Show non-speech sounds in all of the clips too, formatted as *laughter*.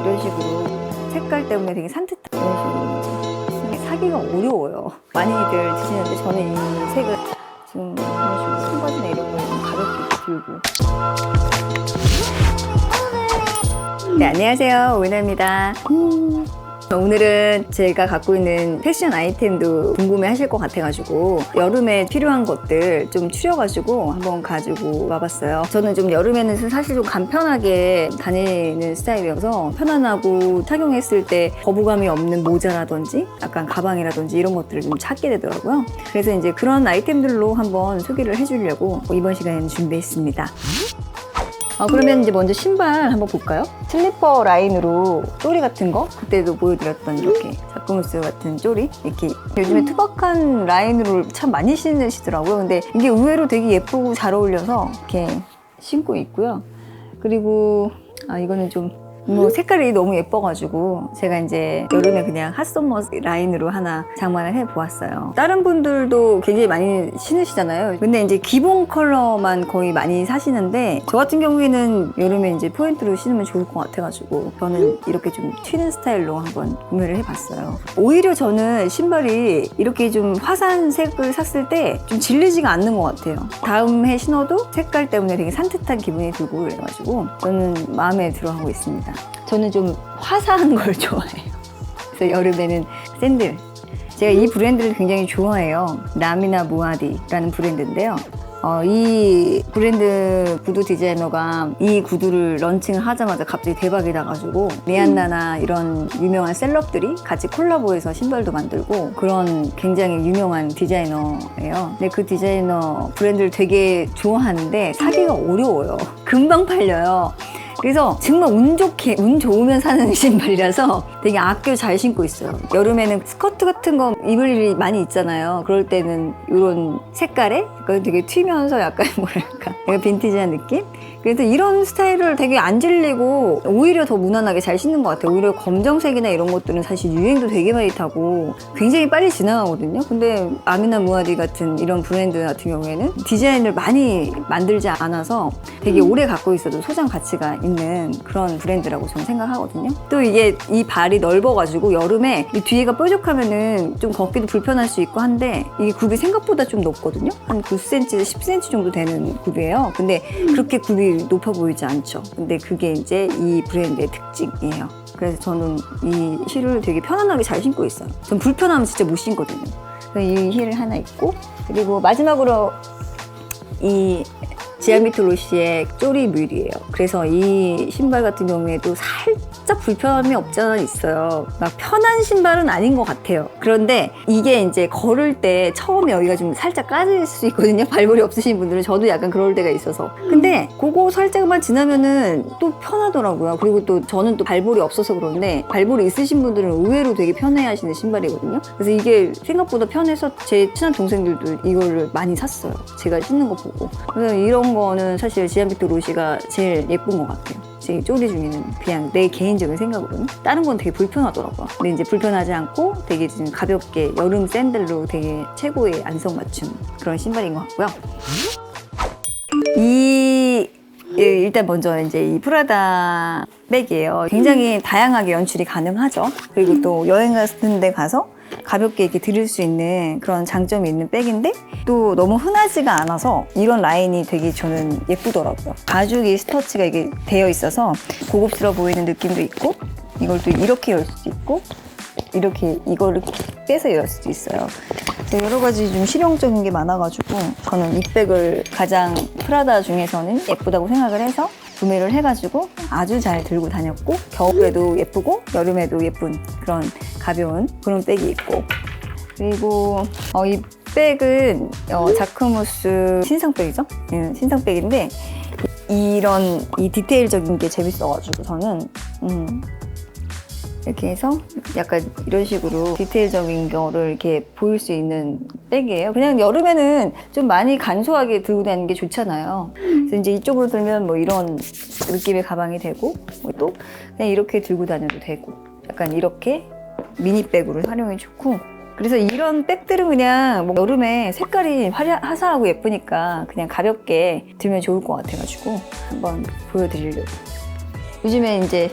이런 식으로 색깔 때문에 되게 산뜻한 이런 식으로 사기가 어려워요. 많이들 드시는데 저는 이 색을 지금 이런 식으로 거에 좀 가볍게 들고 네 안녕하세요 오은하입니다 음. 오늘은 제가 갖고 있는 패션 아이템도 궁금해 하실 것 같아가지고 여름에 필요한 것들 좀 추려가지고 한번 가지고 와봤어요. 저는 좀 여름에는 사실 좀 간편하게 다니는 스타일이어서 편안하고 착용했을 때 거부감이 없는 모자라든지 약간 가방이라든지 이런 것들을 좀 찾게 되더라고요. 그래서 이제 그런 아이템들로 한번 소개를 해주려고 이번 시간에는 준비했습니다. 아, 그러면 이제 먼저 신발 한번 볼까요? 슬리퍼 라인으로 쪼리 같은 거 그때도 보여드렸던 이렇게 자크무스 같은 쪼리 이렇게 요즘에 투박한 라인으로 참 많이 신으시더라고요. 근데 이게 의외로 되게 예쁘고 잘 어울려서 이렇게 신고 있고요. 그리고 아 이거는 좀 뭐 색깔이 너무 예뻐가지고 제가 이제 여름에 그냥 핫썸머 라인으로 하나 장만을 해보았어요. 다른 분들도 굉장히 많이 신으시잖아요. 근데 이제 기본 컬러만 거의 많이 사시는데 저 같은 경우에는 여름에 이제 포인트로 신으면 좋을 것 같아가지고 저는 이렇게 좀 튀는 스타일로 한번 구매를 해봤어요. 오히려 저는 신발이 이렇게 좀 화사한 색을 샀을 때 좀 질리지가 않는 것 같아요. 다음 해 신어도 색깔 때문에 되게 산뜻한 기분이 들고 그래가지고 저는 마음에 들어하고 있습니다. 저는 좀 화사한 걸 *laughs* 좋아해요. 그래서 여름에는 샌들. 제가 이 브랜드를 굉장히 좋아해요. 라미나 무아디라는 브랜드인데요. 어, 이 브랜드 구두 디자이너가 이 구두를 런칭을 하자마자 갑자기 대박이 나가지고 리안나나 이런 유명한 셀럽들이 같이 콜라보해서 신발도 만들고 그런 굉장히 유명한 디자이너예요. 근데 그 디자이너 브랜드를 되게 좋아하는데 사기가 어려워요. *laughs* 금방 팔려요. 그래서 정말 운 좋게 운 좋으면 사는 *laughs* 신발이라서 되게 아껴 잘 신고 있어요. 여름에는 스커트 같은 거 입을 일이 많이 있잖아요. 그럴 때는 이런 색깔에 약간 되게 튀면서 약간 *laughs* 뭐랄까 약간 빈티지한 느낌? 그래서 이런 스타일을 되게 안 질리고 오히려 더 무난하게 잘 신는 것 같아요. 오히려 검정색이나 이런 것들은 사실 유행도 되게 많이 타고 굉장히 빨리 지나가거든요. 근데 아미나 무아디 같은 이런 브랜드 같은 경우에는 디자인을 많이 만들지 않아서 되게 오래 갖고 있어도 소장 가치가 있는 그런 브랜드라고 저는 생각하거든요. 또 이게 이 발이 넓어가지고 여름에 이 뒤에가 뾰족하면은 좀 걷기도 불편할 수 있고 한데 이게 굽이 생각보다 좀 높거든요. 한 9cm, 10cm 정도 되는 굽이에요. 근데 그렇게 굽이 높아 보이지 않죠. 근데 그게 이제 이 브랜드의 특징이에요. 그래서 저는 이 힐을 되게 편안하게 잘 신고 있어요. 전 불편하면 진짜 못 신거든요. 그래서 이 힐을 하나 있고 그리고 마지막으로 이 지아미트 로시의 쪼리 뮬이에요. 그래서 이 신발 같은 경우에도 살짝 불편함이 없지 않아 있어요. 막 편한 신발은 아닌 것 같아요. 그런데 이게 이제 걸을 때 처음에 여기가 좀 살짝 까질 수 있거든요. *laughs* 발볼이 없으신 분들은 저도 약간 그럴 때가 있어서. 근데 그거 살짝만 지나면은 또 편하더라고요. 그리고 또 저는 또 발볼이 없어서 그런데 발볼이 있으신 분들은 의외로 되게 편해 하시는 신발이거든요. 그래서 이게 생각보다 편해서 제 친한 동생들도 이거를 많이 샀어요. 제가 신는 거 보고. 그래서 이런 거는 사실 지안비트 로시가 제일 예쁜 것 같아요. 제 쪼리 중에는 그냥 내 개인적인 생각으로는 다른 건 되게 불편하더라고요. 근데 이제 불편하지 않고 되게 좀 가볍게 여름 샌들로 되게 최고의 안성맞춤 그런 신발인 것 같고요. 이 예, 일단 먼저 이제 이 프라다 백이에요. 굉장히 다양하게 연출이 가능하죠. 그리고 또 여행 같은 데 가서 가볍게 이렇게 들을 수 있는 그런 장점이 있는 백인데 또 너무 흔하지가 않아서 이런 라인이 되게 저는 예쁘더라고요. 가죽이 스터치가 이게 되어 있어서 고급스러워 보이는 느낌도 있고 이걸 또 이렇게 열 수도 있고 이렇게 이거를 빼서 열 수도 있어요. 여러 가지 좀 실용적인 게 많아가지고 저는 이 백을 가장 프라다 중에서는 예쁘다고 생각을 해서 구매를 해가지고 아주 잘 들고 다녔고 겨울에도 예쁘고 여름에도 예쁜 그런 가벼운 그런 백이 있고 그리고 어, 이 백은 어, 자크무스 신상백이죠? 예, 신상백인데 이런 이 디테일적인 게 재밌어가지고 저는 음, 이렇게 해서 약간 이런 식으로 디테일적인 거를 이렇게 보일 수 있는 백이에요. 그냥 여름에는 좀 많이 간소하게 들고 다니는 게 좋잖아요. 그래서 이제 이쪽으로 들면 뭐 이런 느낌의 가방이 되고 뭐또 그냥 이렇게 들고 다녀도 되고 약간 이렇게 미니백으로 활용이 좋고 그래서 이런 백들은 그냥 뭐 여름에 색깔이 화려, 화사하고 예쁘니까 그냥 가볍게 들면 좋을 것 같아가지고 한번 보여드리려고. 요즘에 이제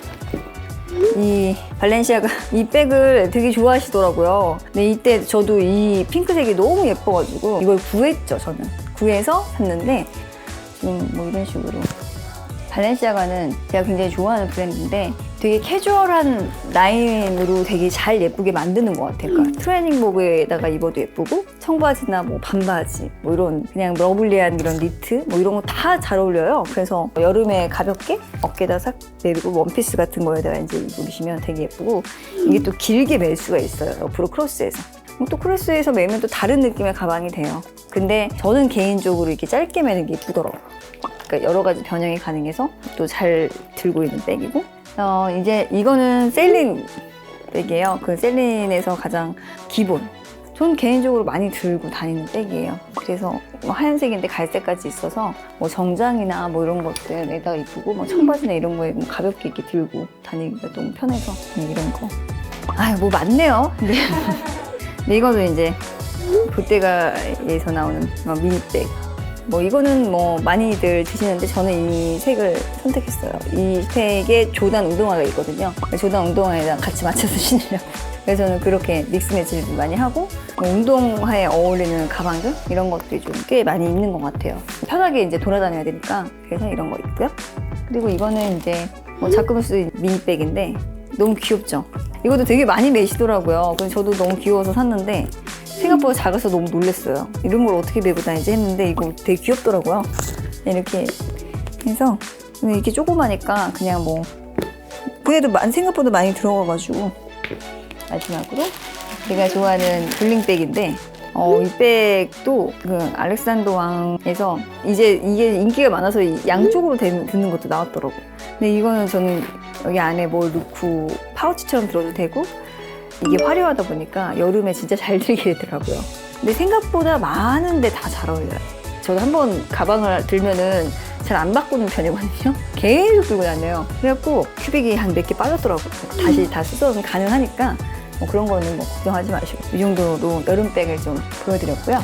이 발렌시아가 *laughs* 이 백을 되게 좋아하시더라고요. 근데 이때 저도 이 핑크색이 너무 예뻐가지고 이걸 구했죠, 저는. 구해서 샀는데 지금 뭐 이런 식으로 발렌시아가는 제가 굉장히 좋아하는 브랜드인데 되게 캐주얼한 라인으로 되게 잘 예쁘게 만드는 것 같아요. 그러니까 트레이닝복에다가 입어도 예쁘고 청바지나 뭐 반바지 뭐 이런 그냥 러블리한 이런 니트 뭐 이런 거 다 잘 어울려요. 그래서 여름에 가볍게 어깨다 싹 내리고 원피스 같은 거에다가 이제 입으시면 되게 예쁘고 이게 또 길게 멜 수가 있어요. 옆으로 크로스해서. 뭐또 크로스해서 매면 또 다른 느낌의 가방이 돼요. 근데 저는 개인적으로 이렇게 짧게 매는 게 예쁘더라고요. 그러니까 여러 가지 변형이 가능해서 또 잘 들고 있는 백이고 어 이제 이거는 셀린 백이에요. 그 셀린에서 가장 기본. 전 개인적으로 많이 들고 다니는 백이에요. 그래서 뭐 하얀색인데 갈색까지 있어서 뭐 정장이나 뭐 이런 것들에다 입고 뭐 청바지나 이런 거에 뭐 가볍게 이렇게 들고 다니기가 너무 편해서 그냥 이런 거. 아유 뭐 많네요. 근데, *laughs* 근데 이거는 이제 볼테가에서 나오는 뭐 미니백. 뭐 이거는 뭐 많이들 드시는데 저는 이 색을 선택했어요. 이 색에 조단 운동화가 있거든요. 조단 운동화에랑 같이 맞춰서 *laughs* 신으려고. 그래서 저는 그렇게 믹스 매치를 많이 하고 뭐 운동화에 어울리는 가방들 이런 것들이 좀 꽤 많이 입는 것 같아요. 편하게 이제 돌아다녀야 되니까 그래서 이런 거 있고요. 그리고 이거는 이제 뭐 자크무스 미니백인데 너무 귀엽죠? 이것도 되게 많이 매시더라고요. 그래서 저도 너무 귀여워서 샀는데 생각보다 작아서 너무 놀랐어요. 이런 걸 어떻게 메고 다니지 했는데 이거 되게 귀엽더라고요. 이렇게 해서 이렇게 조그마니까 그냥 뭐 그래도 많- 생각보다 많이 들어가가지고 마지막으로 제가 좋아하는 블링백인데 어, 이 백도 그 알렉산더 왕에서 이제 이게 인기가 많아서 이 양쪽으로 되- 듣는 것도 나왔더라고. 근데 이거는 저는 여기 안에 뭘 넣고 파우치처럼 들어도 되고 이게 화려하다 보니까 여름에 진짜 잘 들게 되더라고요. 근데 생각보다 많은데 다 잘 어울려요. 저도 한번 가방을 들면은 잘 안 바꾸는 편이거든요. *laughs* 계속 들고 다녀요. 그래갖고 큐빅이 한 몇 개 빠졌더라고요. 다시 다 쓰서는 가능하니까 뭐 그런 거는 뭐 걱정하지 마시고 이 정도로 여름백을 좀 보여드렸고요.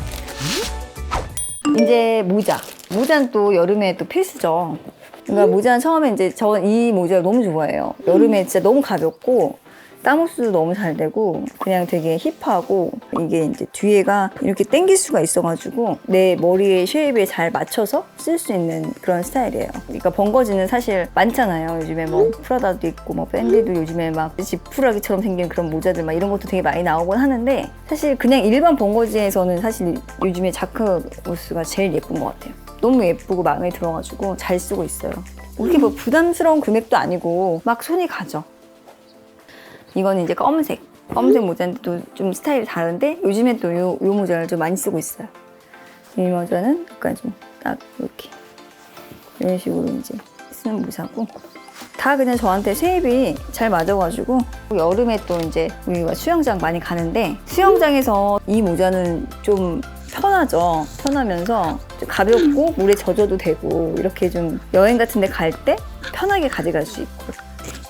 이제 모자. 모자는 또 여름에 또 필수죠. 그러니까 모자는 처음에 이제 저이 모자를 너무 좋아해요. 여름에 진짜 너무 가볍고 땀 흡수도 너무 잘 되고 그냥 되게 힙하고 이게 이제 뒤에가 이렇게 당길 수가 있어가지고 내 머리의 쉐입에 잘 맞춰서 쓸 수 있는 그런 스타일이에요. 그러니까 번거지는 사실 많잖아요. 요즘에 뭐 프라다도 있고 뭐 밴디도 요즘에 막 지푸라기처럼 생긴 그런 모자들 막 이런 것도 되게 많이 나오곤 하는데 사실 그냥 일반 번거지에서는 사실 요즘에 자크 모스가 제일 예쁜 것 같아요. 너무 예쁘고 마음에 들어가지고 잘 쓰고 있어요. 그렇게 뭐 부담스러운 금액도 아니고 막 손이 가죠. 이거는 이제 검은색. 검은색 모자인데 또좀 스타일이 다른데 요즘에 또 요, 요 모자를 좀 많이 쓰고 있어요. 이 모자는 약간 좀 딱 이렇게 이런 식으로 이제 쓰는 모자고 다 그냥 저한테 쉐입이 잘 맞아가지고 여름에 또 이제 우리가 수영장 많이 가는데 수영장에서 이 모자는 좀 편하죠. 편하면서 좀 가볍고 물에 젖어도 되고 이렇게 좀 여행 같은 데 갈 때 편하게 가져갈 수 있고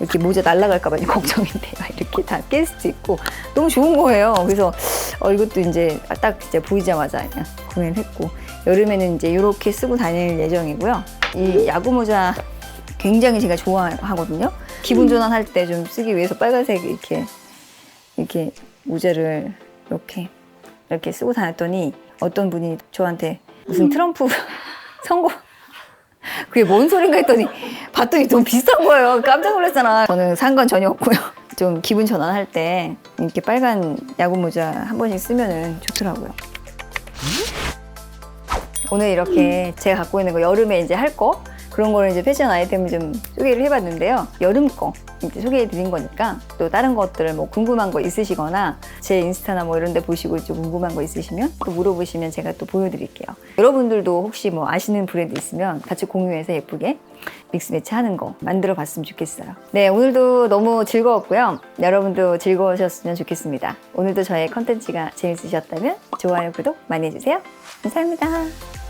이렇게 모자 날아갈까봐 이제 걱정인데 막 *laughs* 이렇게 다낄 수도 있고 너무 좋은 거예요. 그래서 어, 이것도 이제 딱 진짜 보이자마자 그냥 구매를 했고 여름에는 이제 이렇게 쓰고 다닐 예정이고요. 이 야구 모자 굉장히 제가 좋아하거든요. 기분 전환할 때 좀 쓰기 위해서 빨간색 이렇게 이렇게 모자를 이렇게 이렇게 쓰고 다녔더니 어떤 분이 저한테 무슨 트럼프 *laughs* 선거 그게 뭔 소린가 했더니 봤더니 좀 비슷한 거예요. 깜짝 놀랐잖아. 저는 산 건 전혀 없고요. *laughs* 좀 기분 전환할 때 이렇게 빨간 야구 모자 한 번씩 쓰면은 좋더라고요. 오늘 이렇게 제가 갖고 있는 거 여름에 이제 할 거 그런 거를 이제 패션 아이템을 좀 소개를 해봤는데요. 여름 거 이제 소개해 드린 거니까 또 다른 것들을 뭐 궁금한 거 있으시거나 제 인스타나 뭐 이런 데 보시고 좀 궁금한 거 있으시면 또 물어보시면 제가 또 보여드릴게요. 여러분들도 혹시 뭐 아시는 브랜드 있으면 같이 공유해서 예쁘게 믹스 매치 하는 거 만들어 봤으면 좋겠어요. 네, 오늘도 너무 즐거웠고요. 여러분도 즐거우셨으면 좋겠습니다. 오늘도 저의 컨텐츠가 재밌으셨다면 좋아요, 구독 많이 해주세요. 감사합니다.